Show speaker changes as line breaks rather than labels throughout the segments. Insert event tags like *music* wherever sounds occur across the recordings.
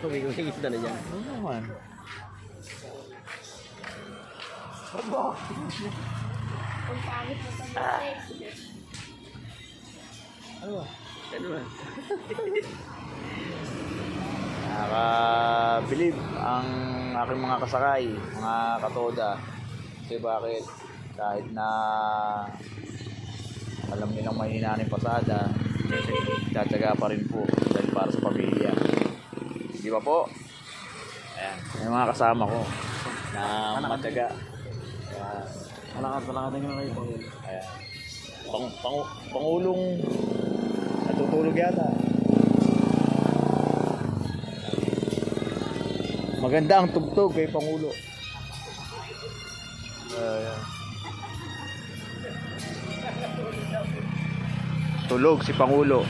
Kumikingis na na yan.
Ano naman? Ano ba?
Ano ba?
Nakaka-believe ang aking mga kasakay, mga katoda. Kasi bakit? Kahit na alam nilang mahina na yung pasada, tsatsaga pa rin po dahil para sa pamilya. Di ba po? Ayan, yung mga kasama ko na matyaga. Ayan.
Malakas, malakas na kayo po.
Ayan. Pang, pang, pangulong natutulog yata. Maganda ang tugtog kay Pangulo. Ayan. Tulog si Pangulo.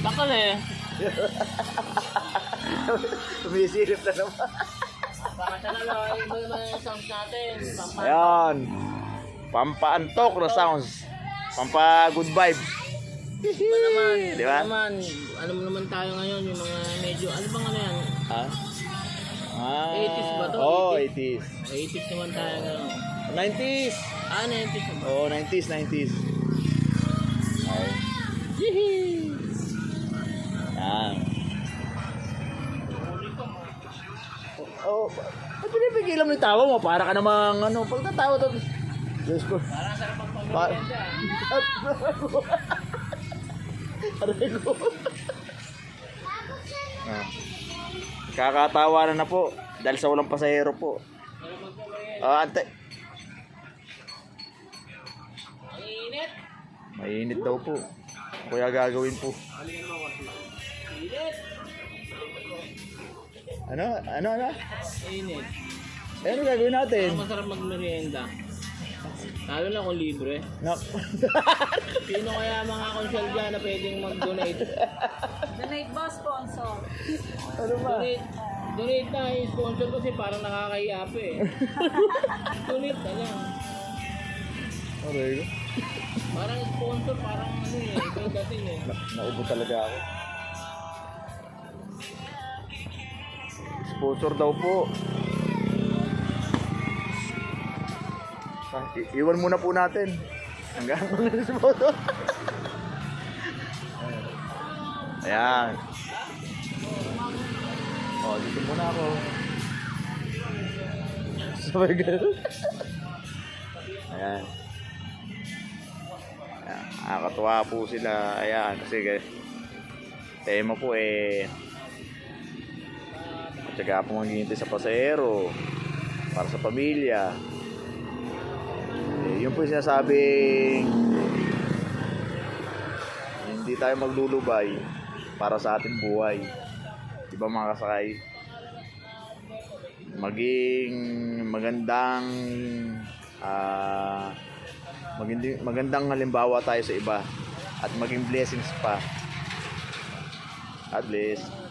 Bakal eh. *laughs*
Sumisilip na naman.
Bakit na lang, iba naman yung songs natin.
Ayan. Pampaantok na sounds. Pampa good vibes.
Iba naman,
Di ba?
naman, ano mo naman tayo ngayon, yung mga medyo, ano bang ano yan?
Ha? Ah,
80s ba to?
Oo,
80s?
80s.
80s naman tayo ngayon.
90s.
Ah, 90s na ba?
Oo, 90s, 90s. Oh, ba't pinipigilan mo yung tawa mo? Para ka namang ano, pag natawa to. Diyos ko.
Parang sarap ang
Pa-
pamilya.
Aray ko. Ah. Kakatawa na na po dahil sa walang pasahero po. Ah, ante.
Ang init.
Mainit daw po. Kaya gagawin po.
Init.
Ano? Ano? Ano?
Init.
Eh, ano gagawin natin?
Ang masarap magmerienda. Lalo na kung libre.
Nak. *laughs*
Sino kaya mga konsyal dyan na pwedeng mag-donate?
Donate boss sponsor.
ano ba?
Donate. Donate na yung sponsor kasi parang nakakahiya pa eh. *laughs* donate na lang.
Aray ko.
Parang sponsor, parang ano eh, *laughs* yung dating eh.
Na, naubo talaga ako. Sponsor daw po. Ah, i- iwan muna po natin. Hanggang *laughs* photo. Ayan. Oh, dito muna ako. *laughs* Sabay ganun. Ayan. Ayan. Nakakatuwa po sila. Ayan. Kasi guys, tema po eh Tsaka po maghihintay sa pasahero para sa pamilya. Eh, yun po yung sinasabing hindi tayo maglulubay para sa ating buhay. Di ba mga kasakay? Maging magandang ah magandang, magandang halimbawa tayo sa iba at maging blessings pa. God bless.